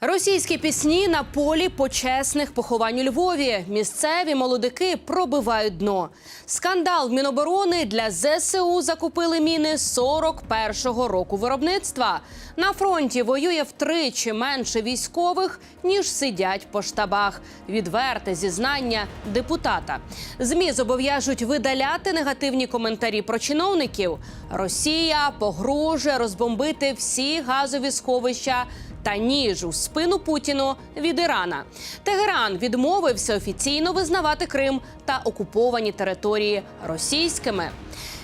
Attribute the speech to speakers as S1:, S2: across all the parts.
S1: Російські пісні на полі почесних поховань у Львові. Місцеві молодики пробивають дно. Скандал Міноборони для ЗСУ закупили міни 41-го року виробництва. На фронті воює втричі менше військових, ніж сидять по штабах. Відверте зізнання депутата. ЗМІ зобов'яжуть видаляти негативні коментарі про чиновників. Росія погрожує розбомбити всі газові сховища та ніж у спину Путіну від Ірана. Тегеран відмовився офіційно визнавати Крим та окуповані території російськими.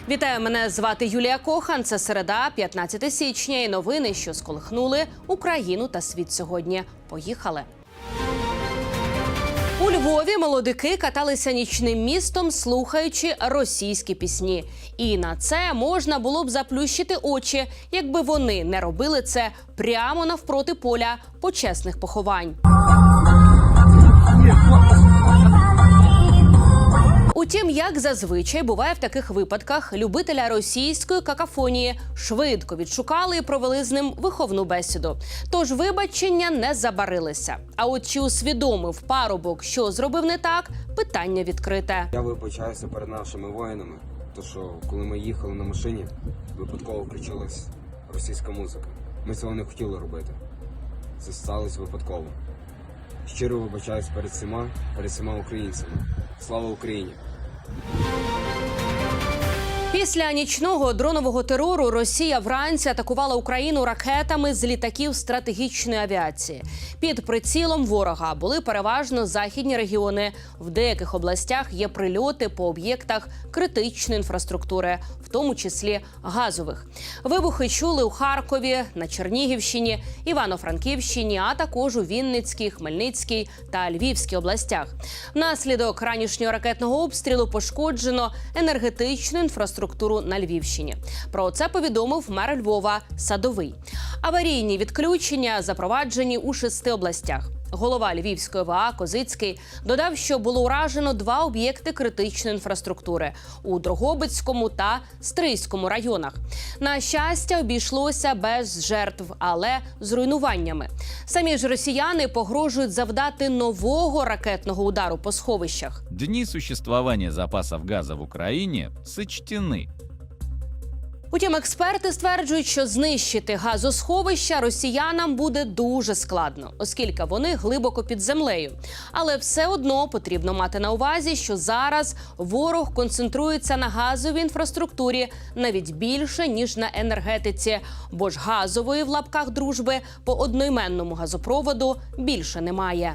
S1: Вітаю, мене звати Юлія Кохан. Це середа, 15 січня. І новини, що сколихнули Україну та світ сьогодні. Поїхали. У Львові молодики каталися нічним містом, слухаючи російські пісні. І на це можна було б заплющити очі, якби вони не робили це прямо навпроти поля почесних поховань. Утім, як зазвичай буває в таких випадках, любителя російської какафонії швидко відшукали і провели з ним виховну бесіду. Тож вибачення не забарилися. А от чи усвідомив парубок, що зробив не так, питання відкрите.
S2: Я вибачаюся перед нашими воїнами, то що коли ми їхали на машині, випадково включилась російська музика. Ми цього не хотіли робити. Це сталося випадково. Щиро вибачаюсь перед всіма, перед всіма українцями. Слава Україні!
S1: Música Після нічного дронового терору Росія вранці атакувала Україну ракетами з літаків стратегічної авіації. Під прицілом ворога були переважно західні регіони. В деяких областях є прильоти по об'єктах критичної інфраструктури, в тому числі газових. Вибухи чули у Харкові, на Чернігівщині, Івано-Франківщині, а також у Вінницькій, Хмельницькій та Львівській областях. Внаслідок ранішнього ракетного обстрілу пошкоджено енергетичну інфраструктуру на Львівщині. Про це повідомив мер Львова Садовий. Аварійні відключення запроваджені у шести областях. Голова Львівської ВА Козицький додав, що було уражено два об'єкти критичної інфраструктури у Дрогобицькому та Стрийському районах. На щастя, обійшлося без жертв, але з руйнуваннями. Самі ж росіяни погрожують завдати нового ракетного удару по сховищах.
S3: Дни существования запасов газа в Украине сочтены.
S1: Утім, експерти стверджують, що знищити газосховища росіянам буде дуже складно, оскільки вони глибоко під землею. Але все одно потрібно мати на увазі, що зараз ворог концентрується на газовій інфраструктурі навіть більше ніж на енергетиці, бо ж газової в лапках дружби по одноіменному газопроводу більше немає.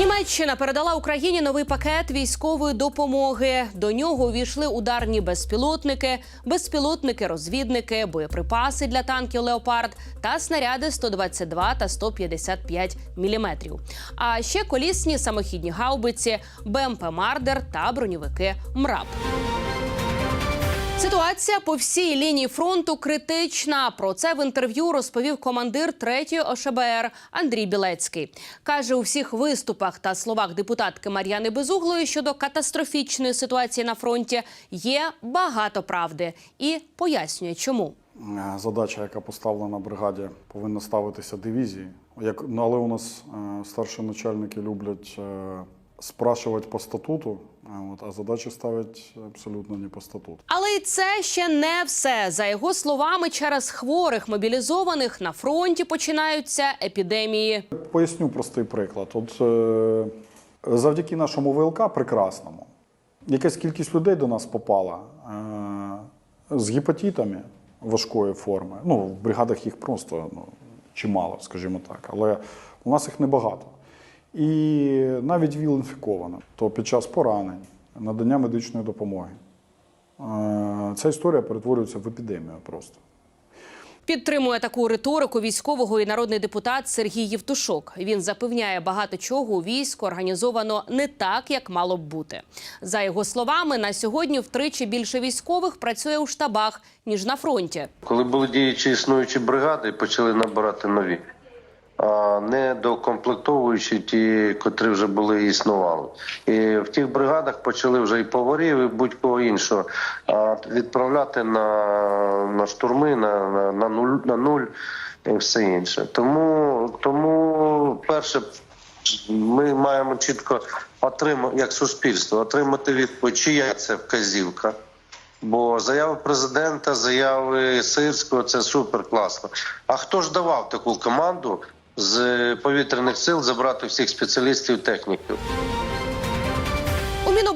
S1: Німеччина передала Україні новий пакет військової допомоги. До нього увійшли ударні безпілотники, безпілотники-розвідники, боєприпаси для танків Леопард та снаряди 122 та 155 міліметрів. А ще колісні самохідні гаубиці, БМП Мардер та броньовики МРАП. Ситуація по всій лінії фронту критична. Про це в інтерв'ю розповів командир 3-ї ОШБР Андрій Білецький. Каже, у всіх виступах та словах депутатки Мар'яни Безуглої щодо катастрофічної ситуації на фронті є багато правди і пояснює, чому.
S4: Е, Задача, яка поставлена бригаді, повинна ставитися дивізії. Як, ну, але у нас е, старші начальники люблять е, спрашувати по статуту, от, а задачі ставлять абсолютно не по статуту.
S1: Але й це ще не все. За його словами, через хворих мобілізованих на фронті починаються епідемії.
S4: Поясню простий приклад. От е, завдяки нашому ВЛК прекрасному, якась кількість людей до нас попала е, з гепатитами важкої форми. Ну, в бригадах їх просто ну, чимало, скажімо так, але у нас їх небагато. І навіть ВІЛ інфіковано, то під час поранень, надання медичної допомоги. Е, Ця історія перетворюється в епідемію просто.
S1: Підтримує таку риторику військового і народний депутат Сергій Євтушок. Він запевняє, багато чого у війську організовано не так, як мало б бути. За його словами, на сьогодні втричі більше військових працює у штабах ніж на фронті.
S5: Коли були діючі існуючі бригади, почали набирати нові. Не докомплектовуючи ті, котрі вже були існували. І в тих бригадах почали вже і поварів, і будь-кого іншого відправляти на, на штурми, на, на, на, нуль, на нуль і все інше. Тому, тому перше, ми маємо чітко отримати, як суспільство, отримати відповідь, чия це вказівка. Бо заяви президента, заяви Сирського це супер класно. А хто ж давав таку команду з повітряних сил забрати всіх спеціалістів техніків?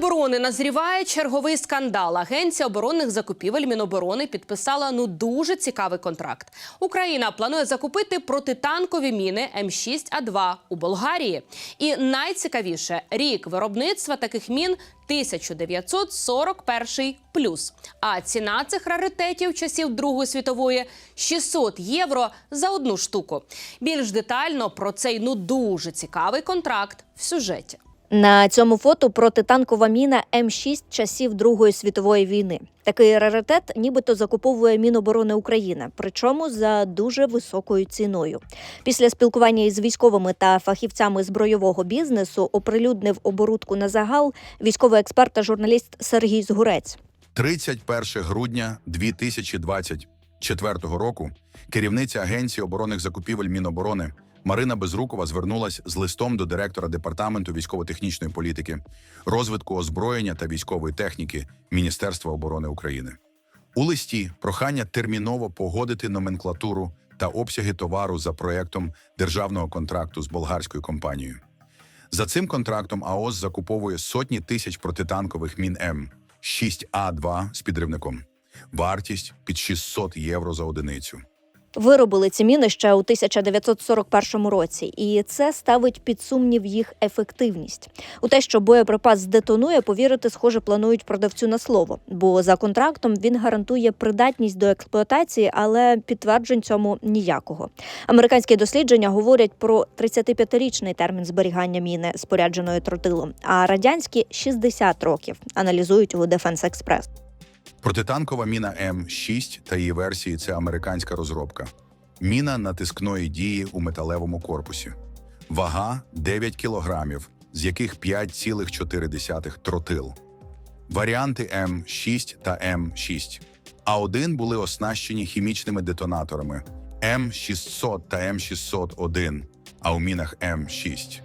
S1: Міноборони назріває черговий скандал. Агенція оборонних закупівель Міноборони підписала ну дуже цікавий контракт. Україна планує закупити протитанкові міни М6А2 у Болгарії. І найцікавіше рік виробництва таких мін 1941 плюс. А ціна цих раритетів часів Другої світової 600 євро за одну штуку. Більш детально про цей ну дуже цікавий контракт в сюжеті.
S6: На цьому фото протитанкова міна М6 часів Другої світової війни. Такий раритет нібито закуповує Міноборони України, причому за дуже високою ціною. Після спілкування із військовими та фахівцями збройового бізнесу оприлюднив оборудку на загал військовий експерт та журналіст Сергій Згурець.
S7: 31 грудня 2024 року керівниця Агенції оборонних закупівель Міноборони Марина Безрукова звернулась з листом до директора департаменту військово-технічної політики, розвитку озброєння та військової техніки Міністерства оборони України. У листі прохання терміново погодити номенклатуру та обсяги товару за проектом державного контракту з болгарською компанією. За цим контрактом АОС закуповує сотні тисяч протитанкових мін М 6А2 з підривником. Вартість під 600 євро за одиницю.
S6: Виробили ці міни ще у 1941 році, і це ставить під сумнів їх ефективність. У те, що боєприпас здетонує, повірити, схоже, планують продавцю на слово, бо за контрактом він гарантує придатність до експлуатації, але підтверджень цьому ніякого. Американські дослідження говорять про 35-річний термін зберігання міни, спорядженої тротилом, а радянські 60 років. Аналізують у Defense Express.
S7: Протитанкова міна М6 та її версії це американська розробка. Міна натискної дії у металевому корпусі. Вага 9 кілограмів, з яких 5,4 тротил. Варіанти М6 та М6. А1 були оснащені хімічними детонаторами М600 та М601, а у мінах М6.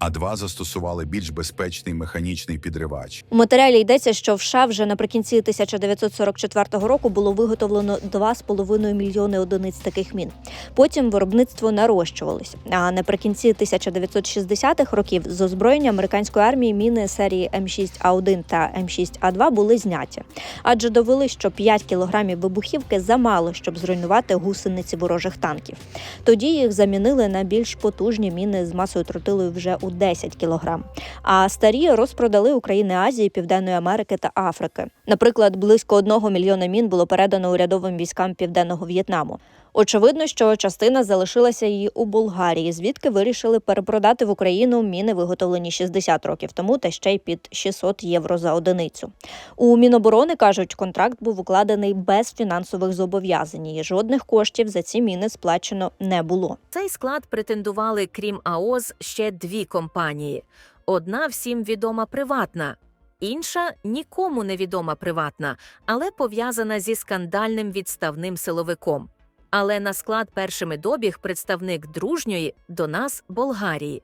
S7: А2 застосували більш безпечний механічний підривач.
S6: У матеріалі йдеться, що в США вже наприкінці 1944 року було виготовлено 2,5 мільйони одиниць таких мін. Потім виробництво нарощувалось. А наприкінці 1960-х років з озброєння американської армії міни серії М6А1 та М6А2 були зняті, адже довели, що 5 кілограмів вибухівки замало, щоб зруйнувати гусениці ворожих танків. Тоді їх замінили на більш потужні міни з масою тротилою вже у 10 кілограм. А старі розпродали України Азії, Південної Америки та Африки. Наприклад, близько одного мільйона мін було передано урядовим військам південного В'єтнаму. Очевидно, що частина залишилася і у Болгарії, звідки вирішили перепродати в Україну міни, виготовлені 60 років тому, та ще й під 600 євро за одиницю. У Міноборони кажуть, контракт був укладений без фінансових зобов'язань. і Жодних коштів за ці міни сплачено не було.
S8: Цей склад претендували, крім АОЗ, ще дві компанії. Одна всім відома приватна, інша нікому не відома приватна, але пов'язана зі скандальним відставним силовиком. Але на склад першими добіг представник дружньої до нас Болгарії.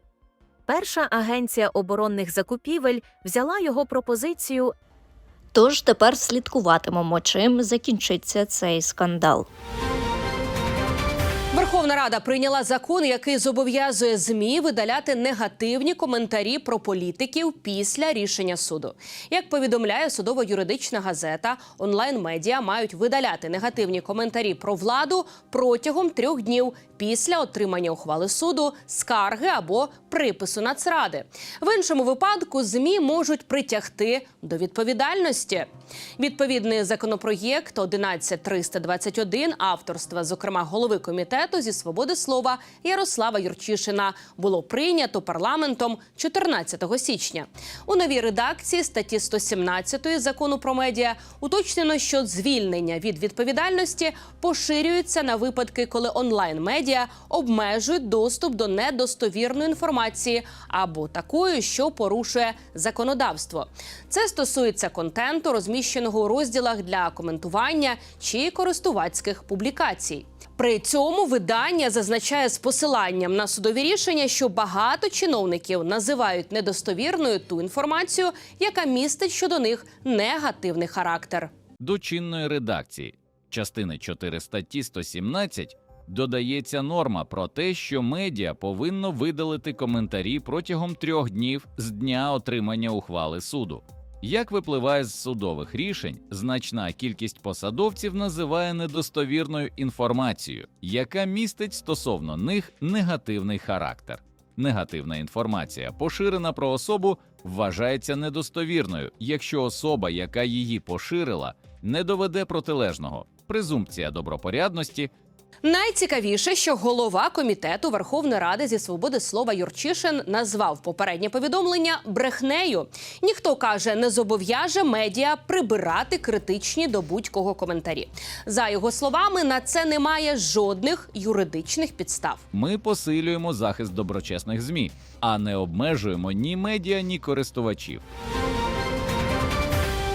S8: Перша агенція оборонних закупівель взяла його пропозицію
S6: Тож тепер слідкуватимемо, чим закінчиться цей скандал.
S1: Верховна Рада прийняла закон, який зобов'язує змі видаляти негативні коментарі про політиків після рішення суду. Як повідомляє судово-юридична газета, онлайн-медіа мають видаляти негативні коментарі про владу протягом трьох днів після отримання ухвали суду, скарги або припису Нацради. В іншому випадку змі можуть притягти до відповідальності. Відповідний законопроєкт 11321 авторства, зокрема голови комітету зі свободи слова Ярослава Юрчишина, було прийнято парламентом 14 січня. У новій редакції статті 117 закону про медіа уточнено, що звільнення від відповідальності поширюється на випадки, коли онлайн-медіа обмежують доступ до недостовірної інформації або такої, що порушує законодавство. Це стосується контенту, розміщеного у розділах для коментування чи користувацьких публікацій. При цьому видання зазначає з посиланням на судові рішення, що багато чиновників називають недостовірною ту інформацію, яка містить щодо них негативний характер.
S3: До чинної редакції частини 4 статті 117 додається норма про те, що медіа повинно видалити коментарі протягом трьох днів з дня отримання ухвали суду. Як випливає з судових рішень, значна кількість посадовців називає недостовірною інформацію, яка містить стосовно них негативний характер. Негативна інформація, поширена про особу, вважається недостовірною, якщо особа, яка її поширила, не доведе протилежного. Презумпція добропорядності
S1: Найцікавіше, що голова комітету Верховної Ради зі свободи слова Юрчишин назвав попереднє повідомлення брехнею. Ніхто каже, не зобов'яже медіа прибирати критичні до будь-кого коментарі. За його словами, на це немає жодних юридичних підстав.
S3: ми посилюємо захист доброчесних ЗМІ, а не обмежуємо ні медіа, ні користувачів.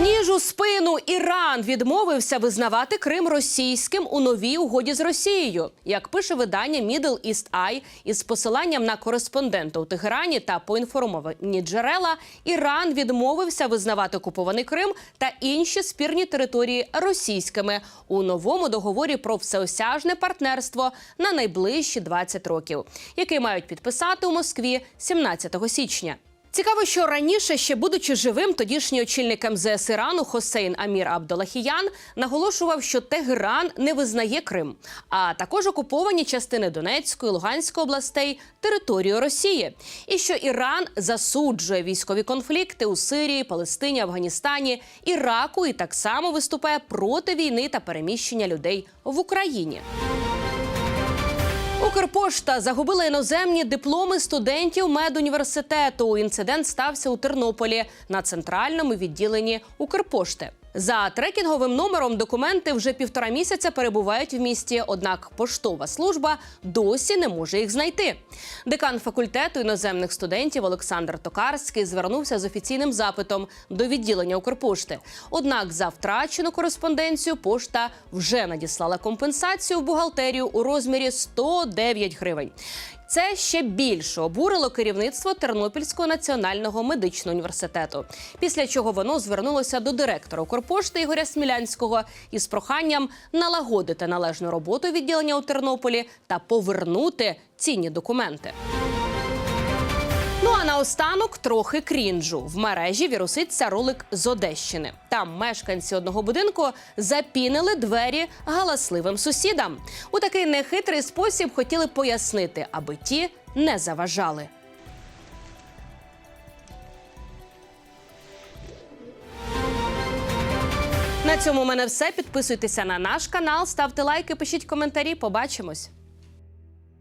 S1: Ніж у спину Іран відмовився визнавати Крим російським у новій угоді з Росією. Як пише видання Middle East Eye із посиланням на кореспондента у Тегерані та поінформовані джерела, Іран відмовився визнавати окупований Крим та інші спірні території російськими у новому договорі про всеосяжне партнерство на найближчі 20 років, який мають підписати у Москві 17 січня. Цікаво, що раніше, ще будучи живим, тодішній очільник МЗС Ірану Хосейн Амір Абдалахіян наголошував, що Тегеран не визнає Крим, а також окуповані частини Донецької, Луганської областей територію Росії, і що Іран засуджує військові конфлікти у Сирії, Палестині, Афганістані, Іраку і так само виступає проти війни та переміщення людей в Україні. Укрпошта загубила іноземні дипломи студентів медуніверситету. Інцидент стався у Тернополі на центральному відділенні Укрпошти. За трекінговим номером документи вже півтора місяця перебувають в місті, однак поштова служба досі не може їх знайти. Декан факультету іноземних студентів Олександр Токарський звернувся з офіційним запитом до відділення Укрпошти. Однак за втрачену кореспонденцію пошта вже надіслала компенсацію в бухгалтерію у розмірі 109 гривень. Це ще більше обурило керівництво Тернопільського національного медичного університету. Після чого воно звернулося до директора Укрпошти Ігоря Смілянського із проханням налагодити належну роботу відділення у Тернополі та повернути цінні документи. Ну а наостанок трохи крінжу. В мережі віруситься ролик з Одещини. Там мешканці одного будинку запінили двері галасливим сусідам. У такий нехитрий спосіб хотіли пояснити, аби ті не заважали. На цьому в мене все. Підписуйтеся на наш канал, ставте лайки, пишіть коментарі. Побачимось.